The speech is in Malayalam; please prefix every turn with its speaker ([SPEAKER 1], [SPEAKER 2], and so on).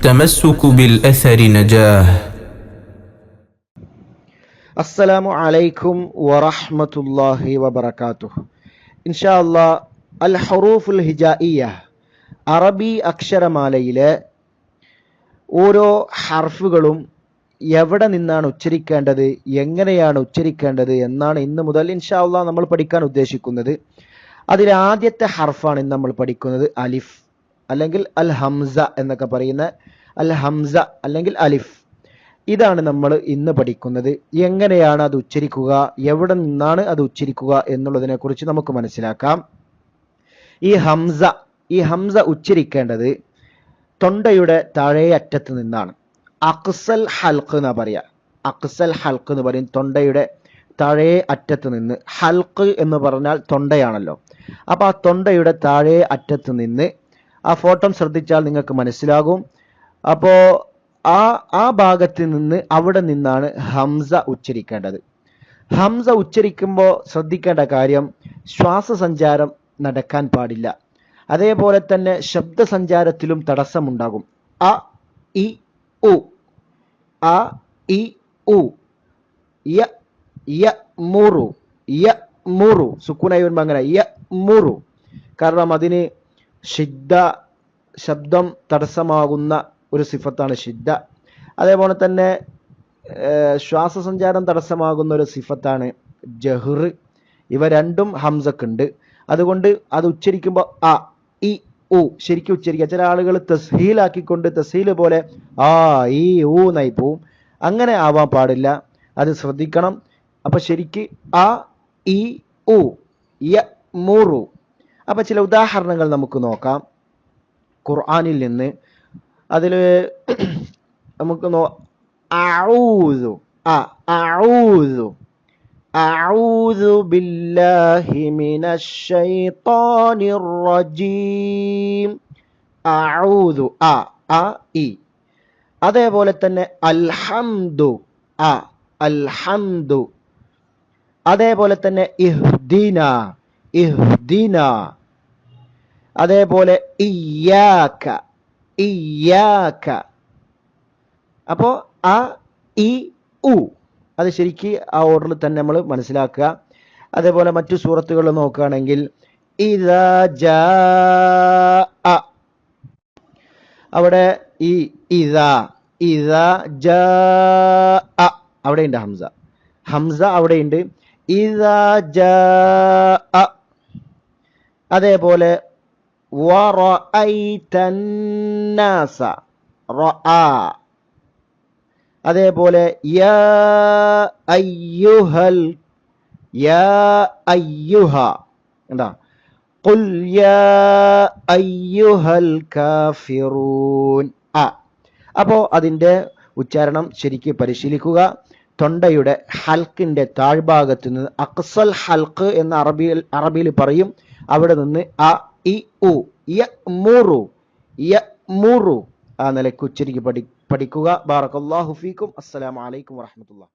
[SPEAKER 1] التمسك بالأثر نجاه
[SPEAKER 2] അസ്സലാമു അലൈക്കും വറഹ്മത്തുള്ളാഹി വബറകാതുഹു ഇൻഷാ അല്ലാ അൽ ഹറൂഫുൽ ഹിജായിയ അറബി അക്ഷരമാലയിലെ ഓരോ ഹർഫുകളും എവിടെ നിന്നാണ് ഉച്ചരിക്കേണ്ടത് എങ്ങനെയാണ് ഉച്ചരിക്കേണ്ടത് എന്നാണ് ഇന്ന് മുതൽ ഇൻഷാ അല്ലാ നമ്മൾ പഠിക്കാൻ ഉദ്ദേശിക്കുന്നത് അതിൽ ആദ്യത്തെ ഹർഫാണ് ഇന്ന് നമ്മൾ പഠിക്കുന്നത് അലിഫ് അല്ലെങ്കിൽ അൽ ഹംസ എന്നൊക്കെ പറയുന്ന അൽ ഹംസ അല്ലെങ്കിൽ അലിഫ്. ഇതാണ് നമ്മൾ ഇന്ന് പഠിക്കുന്നത്. എങ്ങനെയാണ് അത് ഉച്ചരിക്കുക? എവിടെ നിന്നാണ് അത് ഉച്ചരിക്കുക എന്നുള്ളതിനെ കുറിച്ച് നമുക്ക് മനസ്സിലാക്കാം. ഈ ഹംസ ഈ ഹംസ ഉച്ചരിക്കേണ്ടത് തൊണ്ടയുടെ താഴേ അറ്റത്ത് നിന്നാണ്. അക്സൽ ഹൽക്ക് എന്നാ പറയാ. അക്സൽ ഹൽക്ക് എന്ന് പറയും തൊണ്ടയുടെ താഴേ അറ്റത്ത് നിന്ന്. ഹൽക്ക് എന്ന് പറഞ്ഞാൽ തൊണ്ടയാണല്ലോ. അപ്പൊ ആ തൊണ്ടയുടെ താഴേ അറ്റത്ത് നിന്ന് ആ ഫോട്ടം ശ്രദ്ധിച്ചാൽ നിങ്ങൾക്ക് മനസ്സിലാകും. അപ്പോ ആ ആ ഭാഗത്ത് നിന്ന് അവിടെ നിന്നാണ് ഹംസ ഉച്ചരിക്കേണ്ടത്. ഹംസ ഉച്ചരിക്കുമ്പോൾ ശ്രദ്ധിക്കേണ്ട കാര്യം ശ്വാസസഞ്ചാരം നടക്കാൻ പാടില്ല. അതേപോലെ തന്നെ ശബ്ദസഞ്ചാരത്തിലും തടസ്സമുണ്ടാകും. അ ഇ ഉ. അ ഇ ഉ. യ യ മുറു. യ മുറു. സുക്കുനായി അങ്ങനെ യ മുറു. കാരണം അതിന് ഷിദ്ദ ശബ്ദം തടസ്സമാകുന്ന ഒരു സിഫത്താണ് ഷിദ്ദ അതേപോലെ തന്നെ ശ്വാസസഞ്ചാരം തടസ്സമാകുന്ന ഒരു സിഫത്താണ് ജഹ്ർ ഇവ രണ്ടും ഹംസക്കുണ്ട്. അതുകൊണ്ട് അത് ഉച്ചരിക്കുമ്പോൾ ആ ഇ ഉ ശരിക്കും ഉച്ചരിക്കുക. ചില ആളുകൾ തസ്ഹീലാക്കിക്കൊണ്ട് തസ്ഹീൽ പോലെ ആ ഈ ഊ എന്നായി പോവും. അങ്ങനെ ആവാൻ പാടില്ല. അത് ശ്രദ്ധിക്കണം. അപ്പൊ ശരിക്ക് ആ ഇ ഉ യ മുറു. അപ്പൊ ചില ഉദാഹരണങ്ങൾ നമുക്ക് നോക്കാം. ഖുർആാനിൽ നിന്ന് അതിൽ നമുക്ക് നോ അഊദു ആ അഊദു അഊദു ബില്ലാഹി മിനശ് ശൈത്താനിർ റജീം അഊദു ആ ആ ഇ. അതേപോലെ തന്നെ അൽഹംദു. ആ അൽഹംദു. അതേപോലെ തന്നെ ഇഹ്ദിന. ഇഹ്ദിന. അതേപോലെ ഇയ്യാക്ക ഇയ്യാക്ക. അപ്പോ ആ ഇ ഉ. അത് ശരിക്ക് ആ ഓർഡറിൽ തന്നെ നമ്മൾ മനസ്സിലാക്കുക. അതേപോലെ മറ്റു സൂറത്തുകൾ നോക്കുകയാണെങ്കിൽ അവിടെ ഈ ഇത ഇത ജ അവിടെയുണ്ട് ഹംസ. ഹംസ അവിടെയുണ്ട്. ഇദാ ജ അതേപോലെ വറഅയ്തന്നാസ. റആ അതേപോലെ യാ അയ്യുഹൽ യാ അയ്യുഹ. എന്താ ഖുൽ യാ അയ്യുഹൽ കാഫിറൂൻ. അ. അപ്പോ അതിന്റെ ഉച്ചാരണം ശരിക്ക് പരിശീലിക്കുക. തൊണ്ടയുടെ ഹൽക്കിന്റെ താഴ്ഭാഗത്ത് നിന്ന് അക്സൽ ഹൽക്ക് എന്ന് അറബിയിൽ അറബിയിൽ പറയും. അവിടെ നിന്ന് ആ ഇ ഉ യ മുറു യ മുറു ആ നിലയ്ക്ക് ഉച്ചരിക്ക് പഠി പഠിക്കുക. ബാറക്കല്ലാഹു ഫീക്കും. അസ്സലാമു അലൈക്കും വറഹ്മത്തുള്ളാഹി.